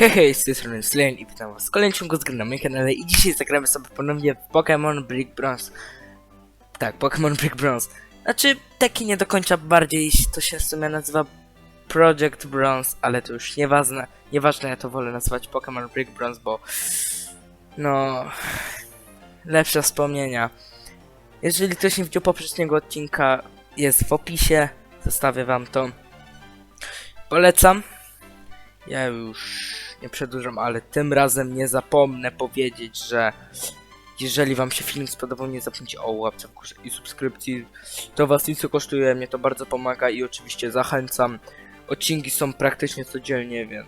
Hej, hej, z tej strony Slane i witam was w kolejnym ciągu z gry na moim kanale i dzisiaj zagramy sobie ponownie w Pokémon Brick Bronze. Tak, Pokémon Brick Bronze. Znaczy, taki nie do końca bardziej to się w sumie nazywa Project Bronze, ale to już nieważne, nieważne, ja to wolę nazywać Pokémon Brick Bronze, bo no, lepsze wspomnienia. Jeżeli ktoś nie widział poprzedniego odcinka, jest w opisie, zostawię wam to. Polecam. Ja już nie przedłużam, ale tym razem nie zapomnę powiedzieć, że jeżeli wam się film spodobał, nie zapomnijcie o łapce w górze i subskrypcji. To was nic nie kosztuje, mnie to bardzo pomaga i oczywiście zachęcam. Odcinki są praktycznie codziennie, więc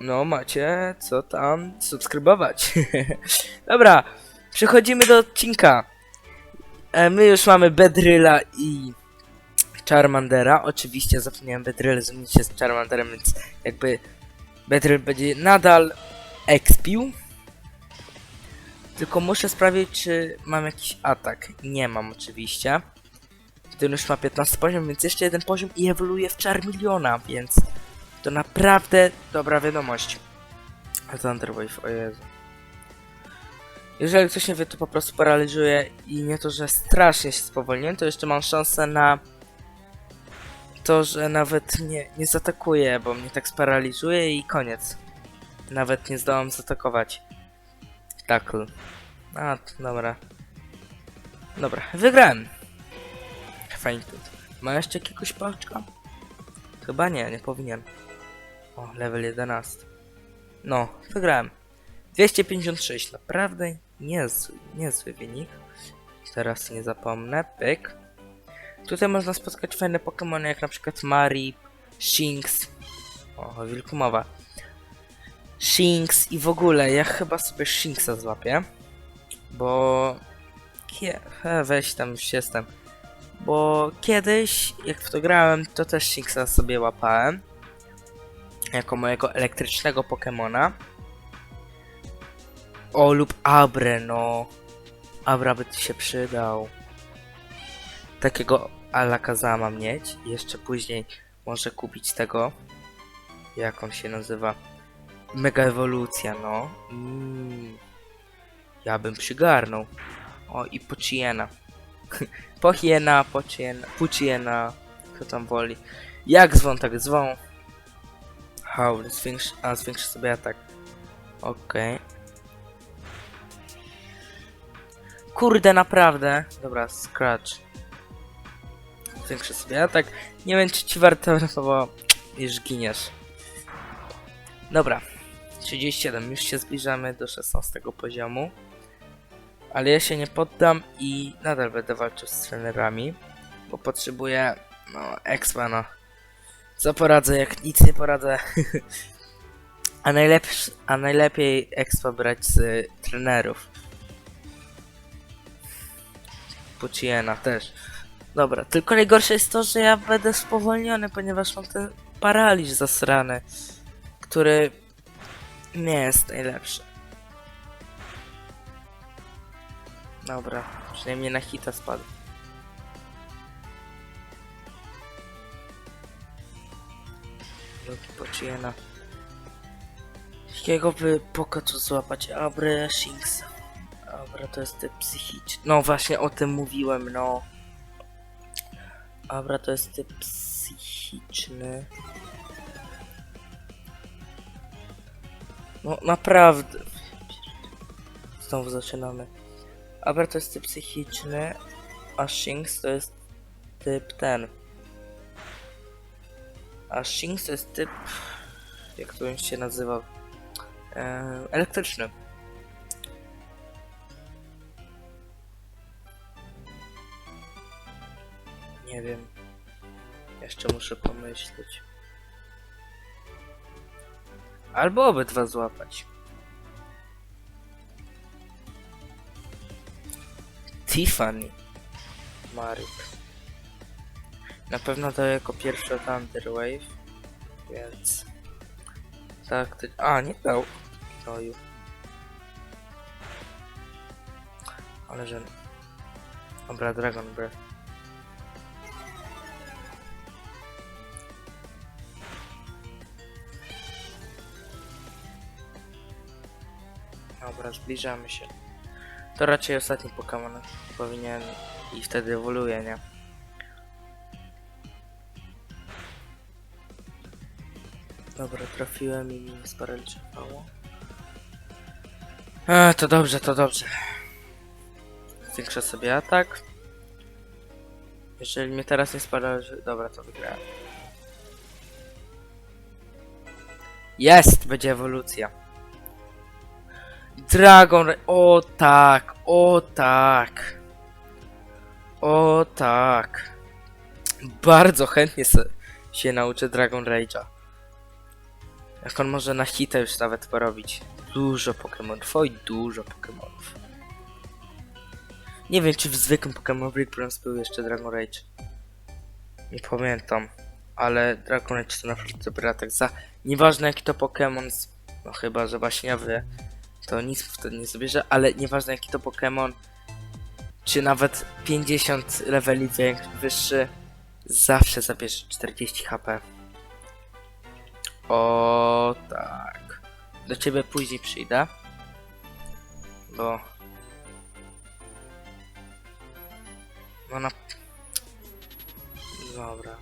no macie co tam subskrybować. Dobra, przechodzimy do odcinka. E, my już mamy Bedryla i Charmandera. Oczywiście zapomniałem Bedryla zamienić się z Charmanderem, więc jakby Bedryl będzie nadal expił. Tylko muszę sprawdzić, czy mam jakiś atak. Nie mam oczywiście. Ten już ma 15 poziom, więc jeszcze jeden poziom i ewoluuje w Charmeleona, więc to naprawdę dobra wiadomość. A Thunderwave, o Jezu. Jeżeli ktoś nie wie, to po prostu paraliżuje i nie to, że strasznie się spowolniłem, to jeszcze mam szansę na to, że nawet nie, nie zaatakuje, bo mnie tak sparaliżuje i koniec. Nawet nie zdołam zaatakować. Tackle. A, dobra. Dobra, wygrałem. Fajnie. Ma jeszcze jakiegoś paczka? Chyba nie, nie powinien. O, level 11. No, wygrałem. 256, naprawdę niezły, niezły wynik. Teraz nie zapomnę, pyk. Tutaj można spotkać fajne Pokémony, jak na przykład Marip, Shinx. O, o wilku mowa. Shinx i w ogóle, ja chyba sobie Shinxa złapię. Bo... Kie... He, weź tam, już jestem. Bo kiedyś, jak w to grałem, to też Shinxa sobie łapałem. Jako mojego elektrycznego Pokemona. O, lub Abre, no. Abra by ci się przydał. Takiego Alakazama mieć. I jeszcze później może kupić tego. Jak on się nazywa? Mega ewolucja, no. Mm. Ja bym przygarnął. O, i Pochiena. Pochiena, Pochiena, Puchiena. Kto tam woli. Jak zwą, tak zwą. Howl, zwiększ, a zwiększy sobie atak. Okej. Kurde, naprawdę. Dobra, scratch. Zwiększę sobie atak. Nie wiem, czy ci warto, bo już giniesz. Dobra. 37, już się zbliżamy do 16 poziomu. Ale ja się nie poddam i nadal będę walczył z trenerami, bo potrzebuję, no, expa, no. Co poradzę, jak nic nie poradzę. a, najlepszy, a najlepiej expa brać z trenerów. Puchiena też. Dobra, tylko najgorsze jest to, że ja będę spowolniony, ponieważ mam ten paraliż zasrany, który nie jest najlepszy. Dobra, przynajmniej na hita spadł. Drugi Pochiena. Jakiego by poka tu złapać? Abre Shinx. Dobra, to jest typ psychiczny. No właśnie o tym mówiłem, no. Abra to jest typ psychiczny. No naprawdę. Znowu zaczynamy. Abra to jest typ psychiczny, a Shinx to jest typ ten. A Shinx to jest typ. Jak to się nazywa? E, elektryczny. Nie wiem. Jeszcze muszę pomyśleć. Albo obydwa złapać. Tiffany. Maryk. Na pewno to jako pierwszy Thunder Wave. Więc... Tak, ty... A, nie dał. Doju. Ale że... Dobra, Dragon Breath. Dobra, zbliżamy się. To raczej ostatni Pokémon powinien i wtedy ewoluuje, nie? Dobra, trafiłem i mnie sparaliżowało. E, to dobrze, to dobrze. Zwiększę sobie atak. Jeżeli mnie teraz nie sparaliżuje... Dobra, to wygrałem. Jest! Będzie ewolucja. Dragon Ra- O tak, o tak. O tak. Bardzo chętnie się nauczę Dragon Rage'a. Jak on może na hita już nawet porobić. Dużo Pokémonów, oj dużo Pokémonów. Nie wiem czy w zwykłym Pokémon Brick Bronze był jeszcze Dragon Rage. Nie pamiętam. Ale Dragon Rage to naprawdę dobry atak za... Nieważne jaki to Pokémon, no chyba że baśniowy, to nic wtedy nie zabierze, ale nieważne jaki to Pokémon, czy nawet 50 leveli wyższy, zawsze zabierze 40 HP. O tak. Do ciebie później przyjdę. Bo... No na... Dobra.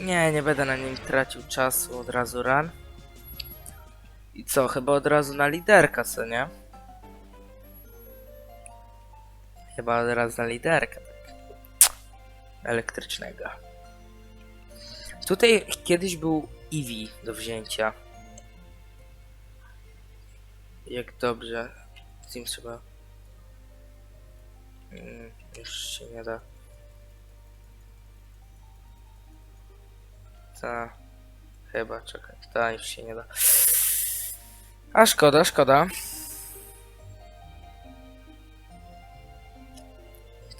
Nie, nie będę na nim tracił czasu, od razu run. I co, chyba od razu na liderka, co nie? Chyba od razu na liderka, tak. Elektrycznego. Tutaj kiedyś był Eevee do wzięcia. Jak dobrze. Z nim trzeba... Mm, już się nie da. Ta. Chyba, czekaj. Ta już się nie da. A szkoda, szkoda.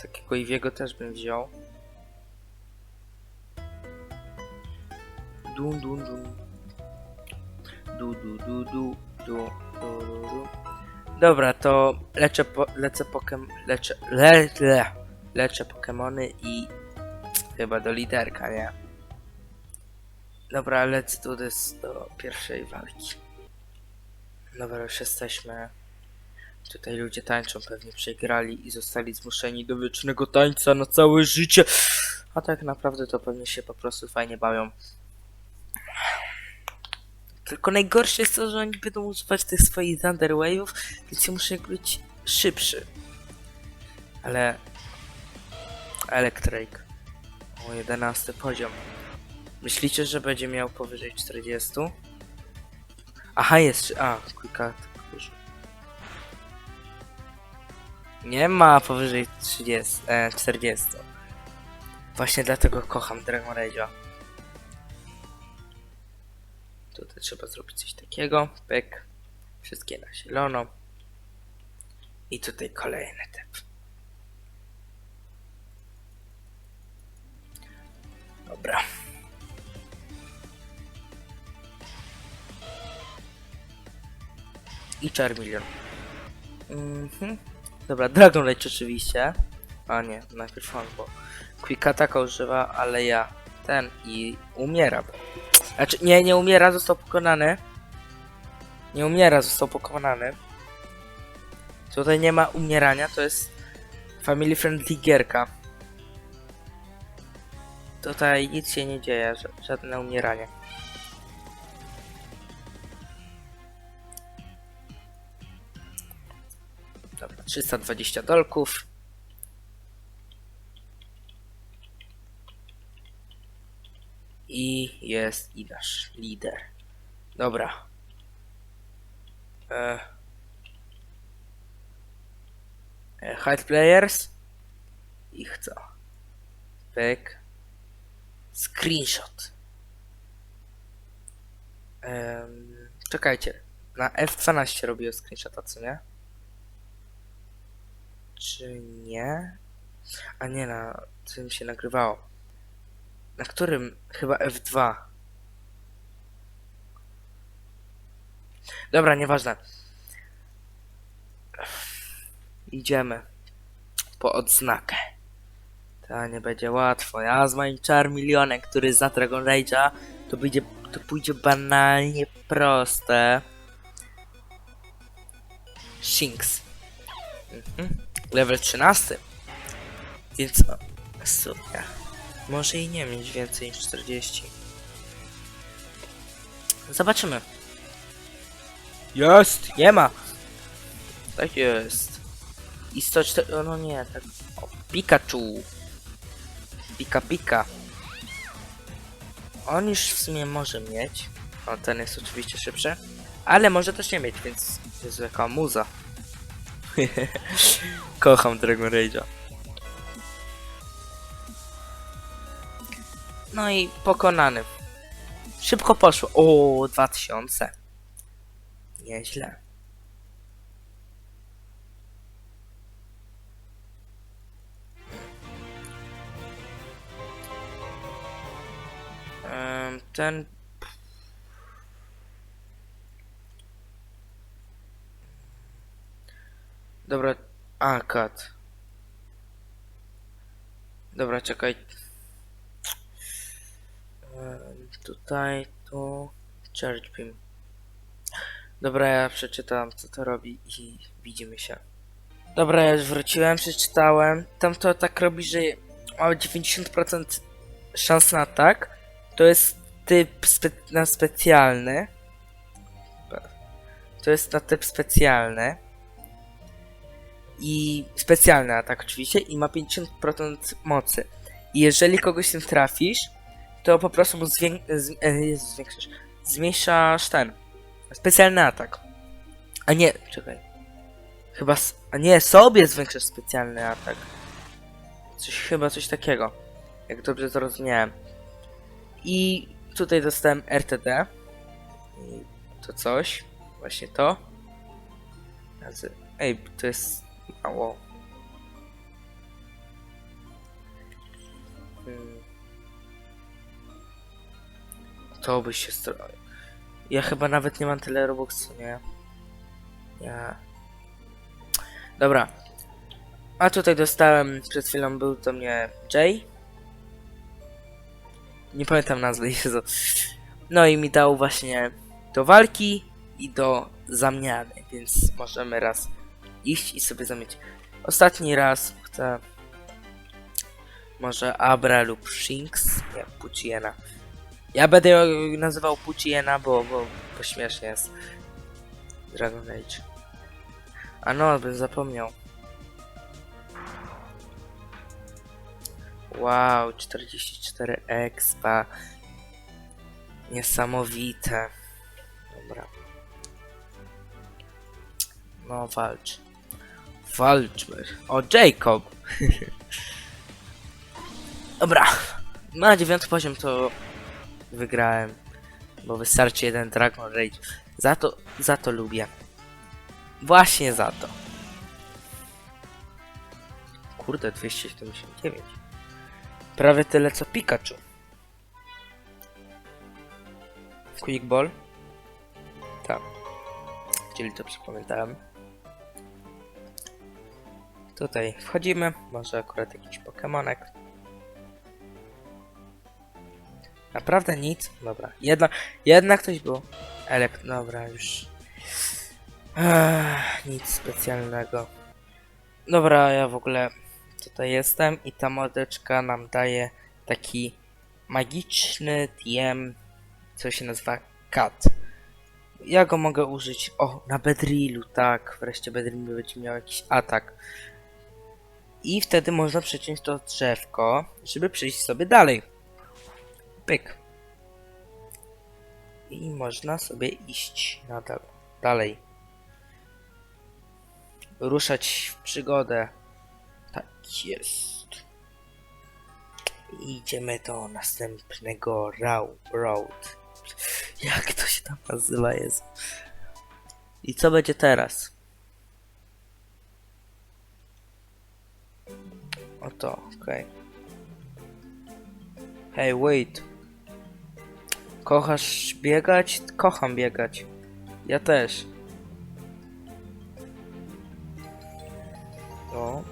Takiego Iwiego też bym wziął. Dun dun dun. Du du du du du du du du. Dobra, to leczę po, lecę pokem, leczę, le, le, leczę Pokemony i chyba do liderka, nie? Dobra, do this do pierwszej walki. Dobra, już jesteśmy. Tutaj ludzie tańczą, pewnie przegrali i zostali zmuszeni do wiecznego tańca na całe życie. A tak naprawdę to pewnie się po prostu fajnie bawią. Tylko najgorsze jest to, że oni będą używać tych swoich Thunder Wave'ów, więc ja muszę być szybszy. Ale... Electric. O, 11 poziom. Myślicie, że będzie miał powyżej 40? Aha, jest. A, quick już. Nie ma powyżej 30, e, 40. Właśnie dlatego kocham Dragon Rage'a. Tutaj trzeba zrobić coś takiego. Pyk. Wszystkie na zielono. I tutaj kolejny typ. Dobra. I Charmeleon. Mhm. Dobra, Dragon Rage oczywiście. A nie, najpierw on, bo Quick Attacka używa, ale ja ten i umiera. Bo... Znaczy, nie, nie umiera, został pokonany. Nie umiera, został pokonany. Tutaj nie ma umierania, to jest family friendly gierka. Tutaj nic się nie dzieje, ża- żadne umieranie. 320 dolków. I jest i nasz lider. Dobra. E, e, hide players. Ich co? Pyk. Screenshot. Em, czekajcie. Na F12 robię screenshota, co nie? Czy nie? A nie, na tym się nagrywało. Na którym? Chyba F2. Dobra, nieważne. Idziemy po odznakę. To nie będzie łatwo. Ja z moim Charmeleonem, który zna Dragon Rage'a, to będzie, to pójdzie banalnie proste. Shinx. Mhm. Level 13. Więc sumie może i nie mieć więcej niż 40. Zobaczymy. Jest! Nie ma! Tak jest. I 104... o, No nie, tak... O, Pikachu! Pika Pika. On już w sumie może mieć. O, ten jest oczywiście szybszy. Ale może też nie mieć, więc jest jaka muza. Kocham Dragon Rage'a. No i pokonany. Szybko poszło. O, 2000. Nieźle. Ten. Dobra. A, kat. Dobra, czekaj. Em, Tutaj, tu. Charge beam. Dobra, ja przeczytam co to robi i widzimy się. Dobra, ja już wróciłem, przeczytałem. Tam to tak robi, że ma 90% szans na atak. To jest typ spe na specjalny. To jest na typ specjalny. I specjalny atak oczywiście i ma 50% mocy. I jeżeli kogoś tym trafisz, to po prostu mu zwię z e, Jezu, zwiększysz. Zmniejszasz ten. Specjalny atak. A nie, czekaj. Chyba. A nie, sobie zwiększasz specjalny atak. Coś chyba coś takiego. Jak dobrze zrozumiałem. I tutaj dostałem RTD. I to coś. Właśnie to. Ej, to jest mało. Hmm. To byś się stroił. Ja chyba nawet nie mam tyle Robuxu, nie? Ja. Dobra. A tutaj dostałem, przed chwilą był to mnie Jay. Nie pamiętam nazwy, Jezu. No i mi dał właśnie do walki i do zamiany, więc możemy raz iść i sobie zamieć. Ostatni raz chcę może Abra lub Shinx, nie, Puchiena. Ja będę ją nazywał Puchiena, bo, bo, bo śmiesznie jest. Dragon Age. A no, bym zapomniał. Wow, 44 expa. Niesamowite. Dobra. No, walcz. Walczmy. O, Jacob! Dobra. Na dziewiąty poziom to wygrałem. Bo wystarczy jeden Dragon Rage. Za to, za to lubię. Właśnie za to. Kurde, 279. Prawie tyle co Pikachu. Quick Ball? Tak. Czyli to przypamiętałem. Tutaj wchodzimy. Może akurat jakiś Pokemonek. Naprawdę nic? Dobra. Jedna, jednak coś było. Elek, dobra, już. Ech, nic specjalnego. Dobra, ja w ogóle tutaj jestem i ta modeczka nam daje taki magiczny TM, co się nazywa Cat. Ja go mogę użyć, o, na Bedrillu, tak, wreszcie Bedrill będzie miał jakiś atak. I wtedy można przeciąć to drzewko, żeby przejść sobie dalej. Pyk. I można sobie iść nadal, dalej. Ruszać w przygodę. Tak jest. Idziemy do następnego road. Jak to się tam nazywa jest? I co będzie teraz? Oto, okej. Hey, wait. Kochasz biegać? Kocham biegać. Ja też. No.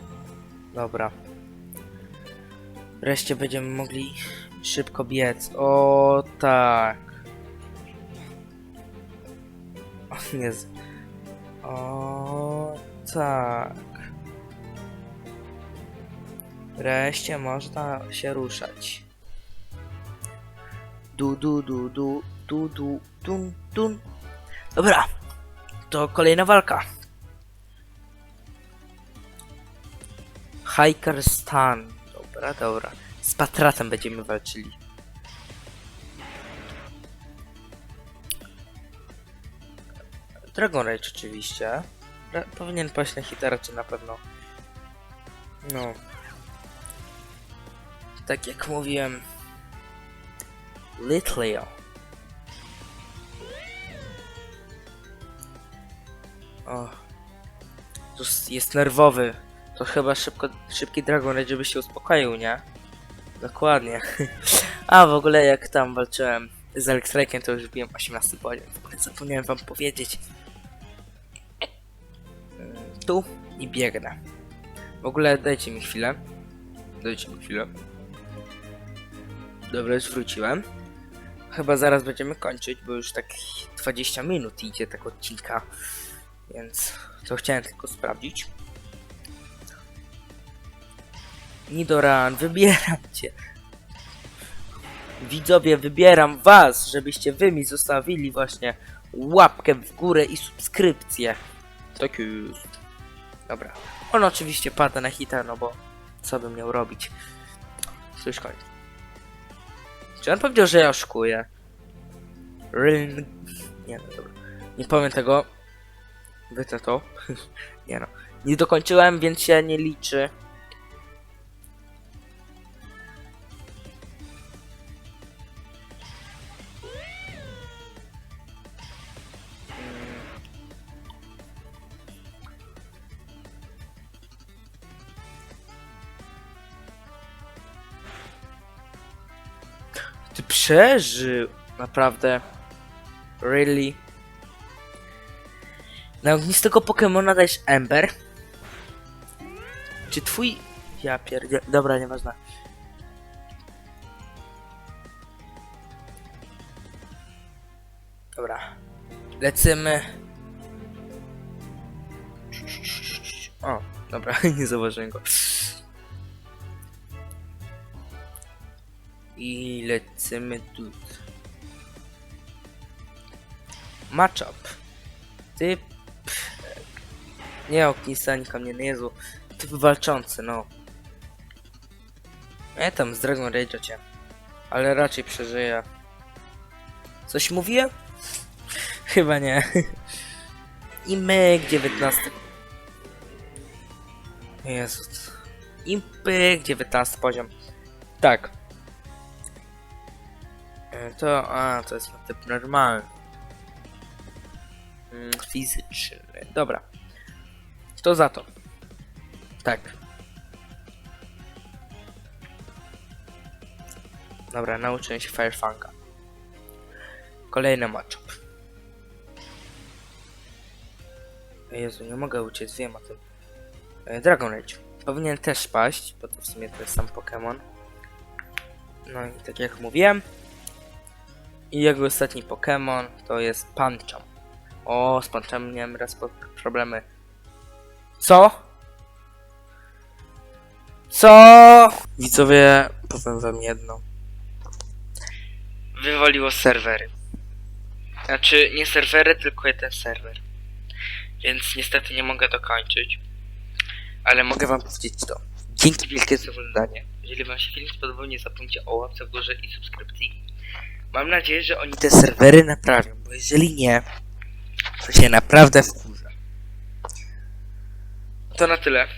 Dobra. Wreszcie będziemy mogli szybko biec. O tak. O nie. O tak. Wreszcie można się ruszać. Du du du du du du dun dun. Dobra, to kolejna walka. Hiker Stan. Dobra, dobra. Z Patratem będziemy walczyli. Dragon Rage oczywiście. Powinien paść na hitara, czy na pewno. No. Tak jak mówiłem. Litleo. O. Tu jest nerwowy. To chyba szybko, szybki Dragon Rage, żeby się uspokoił, nie? Dokładnie. A w ogóle jak tam walczyłem z Elektraikiem, to już biłem 18 poziom. W ogóle zapomniałem wam powiedzieć. Mm, Tu i biegnę. W ogóle dajcie mi chwilę. Dajcie mi chwilę. Dobra, już wróciłem. Chyba zaraz będziemy kończyć, bo już tak 20 minut idzie tego odcinka. Więc to chciałem tylko sprawdzić. Nidoran, wybieram cię. Widzowie, wybieram was, żebyście wy mi zostawili właśnie łapkę w górę i subskrypcję. Tak jest. Dobra. On oczywiście pada na hita, no bo co bym miał robić? To już koniec. Czy on powiedział, że ja oszukuję? Ryn... Nie no, dobra. Nie powiem tego. Wytnę to. nie no. Nie dokończyłem, więc się nie liczy. Przeżył! Naprawdę. Really? Na ognistego Pokemona dajesz Ember? Czy twój... Ja pierdzie... Dobra, nieważne. Dobra. Lecimy. O, dobra, nie zauważyłem go. I lecimy tu. Matchup. Typ... Nie ognista, ani kamienny, Jezu. Typ walczący, no. Ja tam z Dragon Rage'a cię. Ale raczej przeżyję. Coś mówię? Chyba nie. I myk 19. Jezus. I pyk 19 poziom. Tak. E, To, a, to jest typ normalny. Mm, Fizyczny. Dobra. To za to. Tak. Dobra, nauczyłem się Firefunga. Kolejny matchup. Jezu, nie mogę uciec, wiem o tym. E, Dragon Rage. Powinien też paść, bo to w sumie to jest sam Pokémon. No i tak jak mówiłem. I jego ostatni Pokémon to jest Pancham. O, z Pancham miałem raz problemy. Co? Co? Widzowie, powiem wam jedno. Wywaliło serwery. Znaczy, nie serwery, tylko jeden serwer. Więc niestety nie mogę dokończyć. Ale mogę wam powiedzieć to. Dzięki wielkie za oglądanie. Jeżeli wam się film spodobał, nie zapomnijcie o łapce w górze i subskrypcji. Mam nadzieję, że oni te serwery naprawią, bo jeżeli nie, to się naprawdę wkurzę. To na tyle.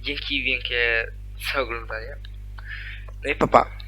Dzięki wielkie za oglądanie. No i papa. Pa.